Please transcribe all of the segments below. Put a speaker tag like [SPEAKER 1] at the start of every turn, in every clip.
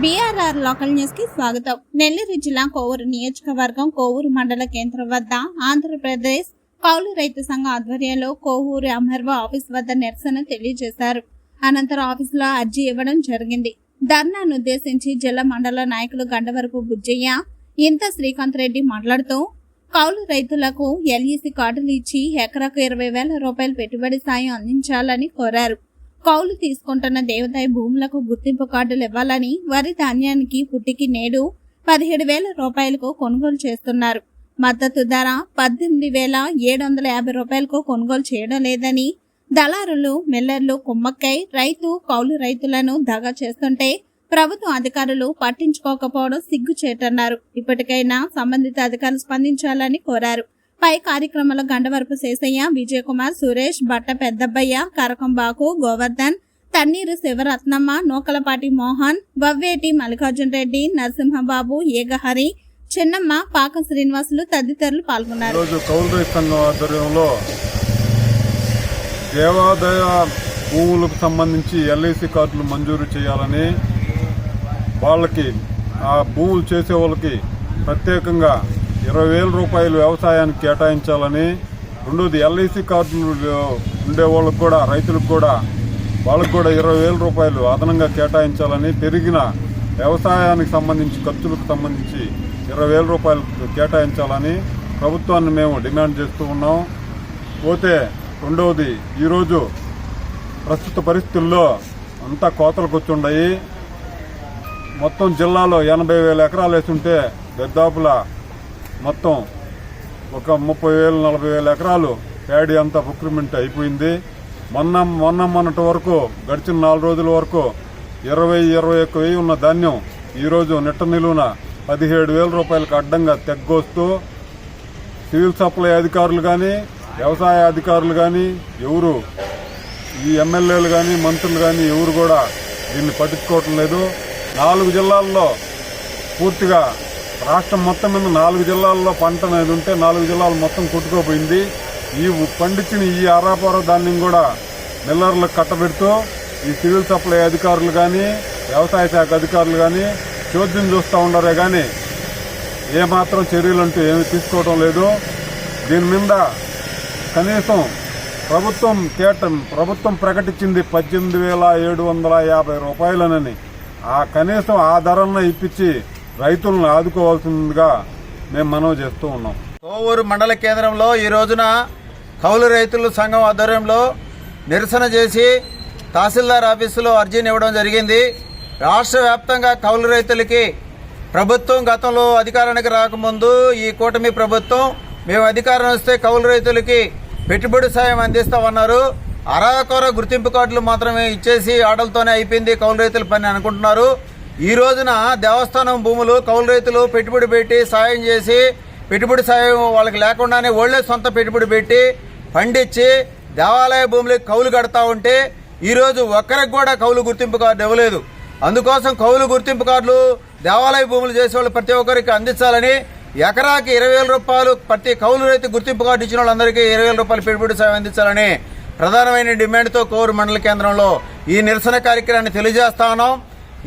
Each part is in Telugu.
[SPEAKER 1] బీఆర్ఆర్ లోకల్ న్యూస్కి స్వాగతం. నెల్లూరు జిల్లా కోవూరు నియోజకవర్గం కోవూరు మండల కేంద్రం వద్ద ఆంధ్రప్రదేశ్ కౌలు రైతు సంఘం ఆధ్వర్యంలో కోవూరు అమర్వ ఆఫీస్ వద్ద నిరసన తెలియజేశారు. అనంతరం ఆఫీసులో అర్జీ ఇవ్వడం జరిగింది. ధర్నాను ఉద్దేశించి జిల్లా మండల నాయకులు గండవరపు బుజ్జయ్య ఇంత శ్రీకాంత్ రెడ్డి మాట్లాడుతూ కౌలు రైతులకు ఎల్ఈసి కార్డులు ఇచ్చి ఎకరాకు ఇరవై వేల రూపాయల పెట్టుబడి సాయం అందించాలని కోరారు. కౌలు తీసుకుంటున్న దేవదాయ భూములకు గుర్తింపు కార్డులు ఇవ్వాలని వరి ధాన్యానికి పుట్టికి నేడు పదిహేడు వేల రూపాయలకు కొనుగోలు చేస్తున్నారు. మద్దతు ధర పద్దెనిమిది వేల ఏడు వందల యాభై రూపాయలకు కొనుగోలు చేయడం లేదని దళారులు మిల్లర్లు కుమ్మక్కై రైతు కౌలు రైతులను దగా చేస్తుంటే ప్రభుత్వ అధికారులు పట్టించుకోకపోవడం సిగ్గుచేటన్నారు. ఇప్పటికైనా సంబంధిత అధికారులు స్పందించాలని కోరారు. పై కార్యక్రమంలో గండవరపు శేషయ్య విజయకుమార్ సురేష్ బట్ట పెద్దబ్బయ్య కరకంబాకు గోవర్ధన్ తన్నీరు శివరత్నమ్మ నూకలపాటి మోహన్ వవ్వేటి మల్లికార్జున్ రెడ్డి నరసింహబాబు ఏగహరి చిన్నమ్మ పాక శ్రీనివాసులు తదితరులు పాల్గొన్నారు.
[SPEAKER 2] రోజు కౌలు సంఘం ఆధ్వర్యంలో దేవాదాయ భూములకు సంబంధించి ఎల్ఐసి కార్డులు మంజూరు చేయాలని వాళ్ళకి ఆ భూములు చేసే వాళ్ళకి ప్రత్యేకంగా ఇరవై వేల రూపాయలు వ్యవసాయానికి కేటాయించాలని రెండోది ఎల్ఐసి కార్డులు ఉండే వాళ్ళకు కూడా రైతులకు కూడా వాళ్ళకు కూడా ఇరవై వేల రూపాయలు అదనంగా కేటాయించాలని పెరిగిన వ్యవసాయానికి సంబంధించి ఖర్చులకు సంబంధించి ఇరవై వేల రూపాయలు కేటాయించాలని ప్రభుత్వాన్ని మేము డిమాండ్ చేస్తూ ఉన్నాం. పోతే రెండవది ఈరోజు ప్రస్తుత పరిస్థితుల్లో అంతా కోతలకు వచ్చుండయి మొత్తం జిల్లాలో ఎనభై వేల ఎకరాలు వేసుంటే దరిదాపుల మొత్తం ఒక ముప్పై వేలు నలభై వేల ఎకరాలు ప్యాడీ అంతా ప్రొక్యూర్మెంట్ అయిపోయింది. మొన్న మొన్న మొన్నటి వరకు గడిచిన నాలుగు రోజుల వరకు ఇరవై ఇరవై ఒక్క వెయ్యి ఉన్న ధాన్యం ఈరోజు నిట్ట నిలువున పదిహేడు వేల రూపాయలకు అడ్డంగా తెగ్గొస్తూ సివిల్ సప్లై అధికారులు కానీ వ్యవసాయ అధికారులు కానీ ఎవరు ఈ ఎమ్మెల్యేలు కానీ మంత్రులు కానీ ఎవరు కూడా దీన్ని పట్టించుకోవటం లేదు. నాలుగు జిల్లాల్లో పూర్తిగా రాష్ట్రం మొత్తం మీద నాలుగు జిల్లాల్లో పంట అనేది ఉంటే నాలుగు జిల్లాలు మొత్తం కొట్టుకోపోయింది. ఈ పండించిన ఈ అరాపార ధాన్యం కూడా మిల్లర్లకు కట్టబెడుతూ ఈ సివిల్ సప్లై అధికారులు కానీ వ్యవసాయ శాఖ అధికారులు కానీ చోద్యం చూస్తూ ఉండరే కానీ ఏమాత్రం చర్యలంటూ ఏమి తీసుకోవటం లేదు. దీని మీద కనీసం ప్రభుత్వం కేటం ప్రభుత్వం ప్రకటించింది పద్దెనిమిది వేల ఏడు వందల యాభై రూపాయలనని. ఆ కనీసం ఆ ధరలను ఇప్పించి రైతులను ఆదుకోవాల్సిందిగా మేము మనవి చేస్తూ ఉన్నాం.
[SPEAKER 3] కోవూరు మండల కేంద్రంలో ఈ రోజున కౌలు రైతుల సంఘం ఆధ్వర్యంలో నిరసన చేసి తహసీల్దార్ ఆఫీసులో అర్జీని ఇవ్వడం జరిగింది. రాష్ట్ర వ్యాప్తంగా కౌలు రైతులకి ప్రభుత్వం గతంలో అధికారానికి రాకముందు ఈ కూటమి ప్రభుత్వం మేము అధికారం వస్తే కౌలు రైతులకి పెట్టుబడి సాయం అందిస్తామన్నారు. అరాకొర గుర్తింపు కార్డులు మాత్రమే ఇచ్చేసి ఆటలతోనే అయిపోయింది కౌలు రైతుల పని అనుకుంటున్నారు. ఈ రోజున దేవస్థానం భూములు కౌలు రైతులు పెట్టుబడి పెట్టి సాయం చేసి పెట్టుబడి సాయం వాళ్ళకి లేకుండానే ఓళ్ళే సొంత పెట్టుబడి పెట్టి పండించి దేవాలయ భూములకి కౌలు కడతా ఉంటే ఈరోజు ఒక్కరికి కూడా కౌలు గుర్తింపు కార్డు ఇవ్వలేదు. అందుకోసం కౌలు గుర్తింపు కార్డులు దేవాలయ భూములు చేసే వాళ్ళు ప్రతి ఒక్కరికి అందించాలని ఎకరాకి ఇరవై వేల రూపాయలు ప్రతి కౌలు రైతు గుర్తింపు కార్డు ఇచ్చిన వాళ్ళందరికీ ఇరవై వేల రూపాయలు పెట్టుబడి సాయం అందించాలని ప్రధానమైన డిమాండ్తో కోరు మండల కేంద్రంలో ఈ నిరసన కార్యక్రమాన్ని తెలియజేస్తా ఉన్నాం.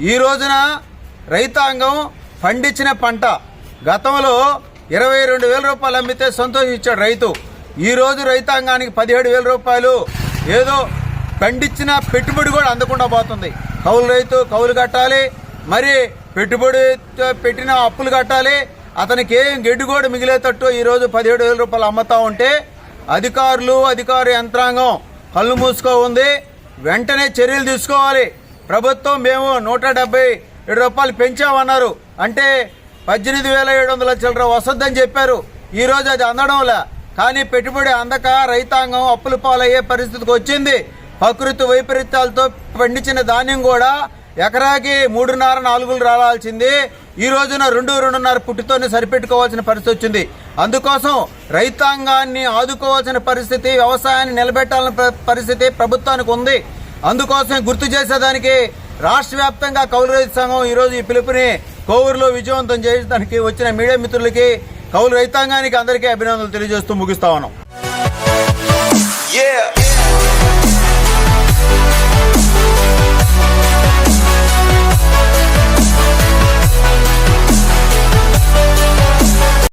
[SPEAKER 3] ఈ రోజున రైతాంగం పండించిన పంట గతంలో ఇరవై రెండు వేల రూపాయలు అమ్మితే సంతోషించాడు రైతు. ఈరోజు రైతాంగానికి పదిహేడు వేల రూపాయలు ఏదో పండించిన పెట్టుబడి కూడా అందకుండా పోతుంది. కౌలు రైతు కౌలు కట్టాలి మరి పెట్టుబడి పెట్టిన అప్పులు కట్టాలి అతనికి ఏం గడ్డి కూడా మిగిలేటట్టు ఈరోజు పదిహేడు వేల రూపాయలు అమ్ముతా ఉంటే అధికారులు అధికార యంత్రాంగం కళ్ళు మూసుకో ఉంది. వెంటనే చర్యలు తీసుకోవాలి. ప్రభుత్వం మేము నూట డెబ్బై ఏడు రూపాయలు పెంచామన్నారు. అంటే పద్దెనిమిది వేల ఏడు వందల చిల్లర వస్తుందని చెప్పారు. ఈ రోజు అది అందడంలా. కానీ పెట్టుబడి అందక రైతాంగం అప్పుల పాలయ్యే పరిస్థితికి వచ్చింది. ప్రకృతి వైపరీత్యాలతో పండించిన ధాన్యం కూడా ఎకరాకి మూడున్నర నాలుగులు రావాల్సింది. ఈ రోజున రెండు రెండున్నర పుట్టితోనే సరిపెట్టుకోవాల్సిన పరిస్థితి వచ్చింది. అందుకోసం రైతాంగాన్ని ఆదుకోవాల్సిన పరిస్థితి వ్యవసాయాన్ని నిలబెట్టాలని పరిస్థితి ప్రభుత్వానికి ఉంది. అందుకోసం గుర్తు చేసేదానికి రాష్ట్ర వ్యాప్తంగా కౌలు రైతు సంఘం ఈరోజు ఈ పిలుపుని కోవూరులో విజయవంతం చేయడానికి వచ్చిన మీడియా మిత్రులకి కౌలు రైతాంగానికి అందరికీ అభినందనలు తెలియజేస్తూ ముగిస్తా ఉన్నాం.